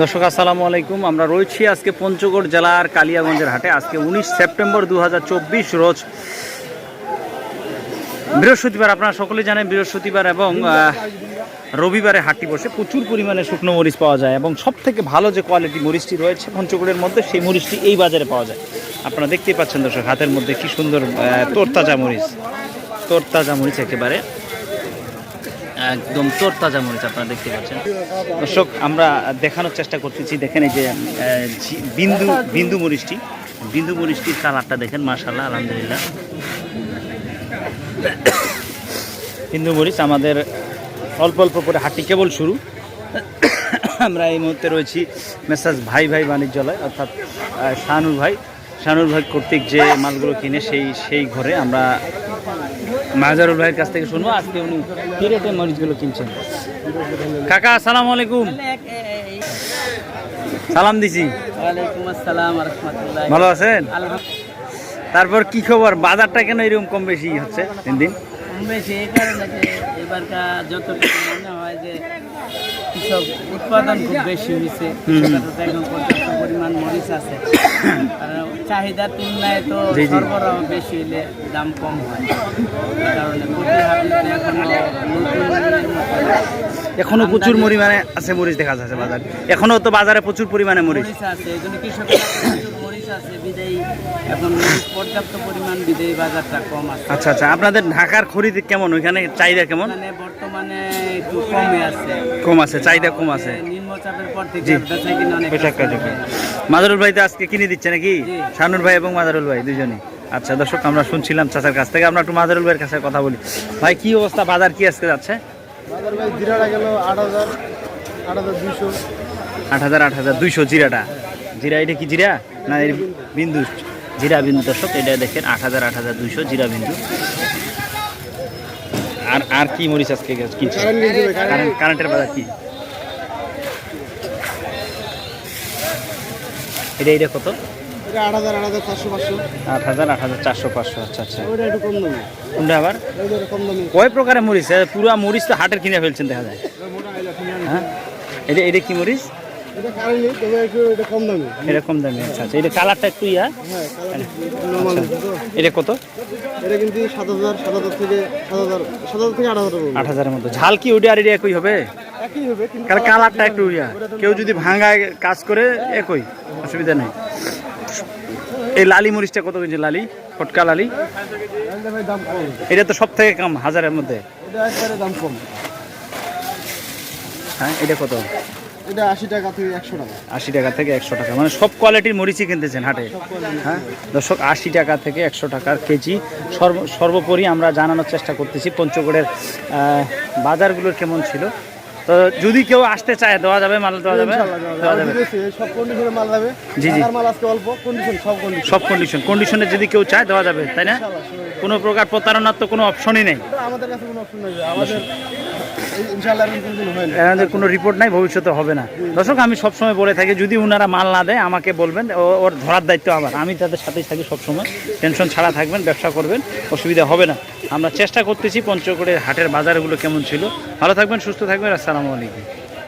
দর্শক, আসসালামু আলাইকুম। আমরা রয়েছি আজকে পঞ্চগড় জেলার কালিয়াগঞ্জের হাটে। আজকে উনিশ সেপ্টেম্বর দু হাজার চব্বিশ রোজ বৃহস্পতিবার। আপনারা সকলে জানেন বৃহস্পতিবার এবং রবিবারে হাটটি বসে প্রচুর পরিমাণে শুকনো মরিচ পাওয়া যায় এবং সব থেকে ভালো যে কোয়ালিটি মরিচটি রয়েছে পঞ্চগড়ের মধ্যে, সেই মরিচটি এই বাজারে পাওয়া যায়। আপনারা দেখতেই পাচ্ছেন দর্শক, হাতের মধ্যে কি সুন্দর তোরতাজা মরিচ। তোরতাজা মরিচ একেবারে। একদম তোরতাজা মরিচ আপনারা দেখতে পাচ্ছেন। দর্শক, আমরা দেখানোর চেষ্টা করতেছি। দেখেন এই যে বিন্দু বিন্দু মরিচটি। বিন্দু মরিচটির কালারটা দেখেন মাশাল্লাহ আলহামদুলিল্লাহ। বিন্দু মরিচ আমাদের অল্প অল্প করে হাঁটি কেবল শুরু। আমরা এই মুহূর্তে রয়েছি মেসাজ ভাই ভাই বাণিজ্যালয়, অর্থাৎ শাহানুর ভাই। শাহানুর ভাই কর্তৃক যে মালগুলো কিনে সেই সেই ঘরে আমরা মাজারুল ভাইয়ের কাছ থেকে শুনব। আজকে উনি কি রেটে মরিচগুলো কিনছেন। কাকা আসসালামু আলাইকুম। সালাম দিছি। ওয়ালাইকুম আসসালাম রহমতুল্লাহ। ভালো আছেন? তারপর কি খবর? বাজারটা কেন এরকম কম বেশি হচ্ছে দিন দিন? বেশি এই কারণে যে এবারকা মনে হয় যে কৃষক উৎপাদন খুব বেশি হয়েছে কৃষকের এখন পর্যাপ্ত পরিমাণ মরিচ আছে। আর চাহিদার তুলনায় তো। সরবরাহ বেশি হলে দাম কম হয় এই কারণে প্রতি হাটে এখনও প্রচুর পরিমাণে আছে মরিচ দেখা যাচ্ছে বাজারে। এখনও তো বাজারে প্রচুর পরিমাণে মরিচ। আছে আচ্ছা আচ্ছা আপনাদের ঢাকার খরিদ কেমন? ওইখানে চাহিদা কেমন? মানে বর্তমানে একটু কমে আছে। কম আছে চাহিদা কম আছে। মাজারুল ভাই তো আজকে কিনে দিচ্ছে নাকি। শানুর ভাই এবং মাজারুল ভাই দুজনেই। আচ্ছা দর্শক আমরা শুনছিলাম চাচার কাছ থেকে। আমরা একটু মাজারুল ভাইয়ের কাছে কথা বলি। ভাই কি অবস্থা? বাজার কি আজকে যাচ্ছে? বাজার ভাই জিরাটা গেল আট হাজার আট হাজার দুইশো। আট হাজার আট হাজার দুইশো জিরাটা। জিরা এটা কি জিরা না এর বিন্দু? জিরা বিন্দু দর্শক এটা দেখেন আট হাজার আট হাজার দুইশো জিরা বিন্দু। আর আর কি মরিচ আজকে কিনছে কারেন্টের বাজার কি? এটা এটা কত? আট হাজার আট হাজার চারশো পাঁচশো। আট হাজার আট হাজার চারশো পাঁচশো আচ্ছা আচ্ছা। ওইটা একটু কম দামি। কোনটা আবার? কম দামি। কয় প্রকারের মরিচ পুরা মরিচ তো হাটের কিনে ফেলছেন দেখা যায়। হ্যাঁ? এটা এটা কি মরিচ? দামি। এরকম দামি আচ্ছা আচ্ছা। এটা কালারটা একটু ইয়া? হ্যাঁ নর্মাল তো এটা কত? এটা কিন্তু সাত হাজার সাত হাজার থেকে সাত হাজার সাত হাজার থেকে আট হাজার আট হাজারের মতো। ঝাল কি ওটা আর এটা একই হবে? কালারটা একটু ইয়া। কেউ যদি ভাঙায় কাজ করে একই। অসুবিধা নেই। এই লালি মরিচটা কত কিনছে লালি? ফটকা লালি? এটা তো সব থেকে কম, হাজারের মধ্যে। দাম কম হ্যাঁ এটা কত? এটা আশি থেকে একশো টাকা। মানে সব কোয়ালিটির মরিচই কিনতেছেন হাটে। হ্যাঁ আশি টাকা থেকে একশো টাকার কেজি। সর্ব, সর্বোপরি আমরা জানানোর চেষ্টা করতেছি, পঞ্চগড়ের বাজারগুলোর কেমন ছিল। তো যদি কেউ আসতে চায় দেওয়া যাবে মাল দেওয়া যাবে দেওয়া সব কন্ডিশনে মাল যাবে। জি, জি। মাল আজকে অল্প কন্ডিশন সব কন্ডিশন সব কন্ডিশন কন্ডিশনে যদি কেউ চায় দেওয়া যাবে তাই না? কোনো প্রকার প্রতারণার তো কোনো অপশনই নেই। আমাদের কাছে কোনো অপশন নেই আমাদের এনাদের কোনো রিপোর্ট নাই, ভবিষ্যতে হবে না। দর্শক, আমি সবসময় বলে থাকি, যদি ওনারা মাল না দেয়, আমাকে বলবেন ওর ধরার দায়িত্ব আমার। আমি তাদের সাথেই থাকি সবসময়। টেনশন ছাড়া থাকবেন, ব্যবসা করবেন, অসুবিধা হবে না। আমরা চেষ্টা করতেছি পঞ্চগড়ের হাটের বাজারগুলো কেমন ছিল। ভালো থাকবেন, সুস্থ থাকবেন, আসসালামু আলাইকুম।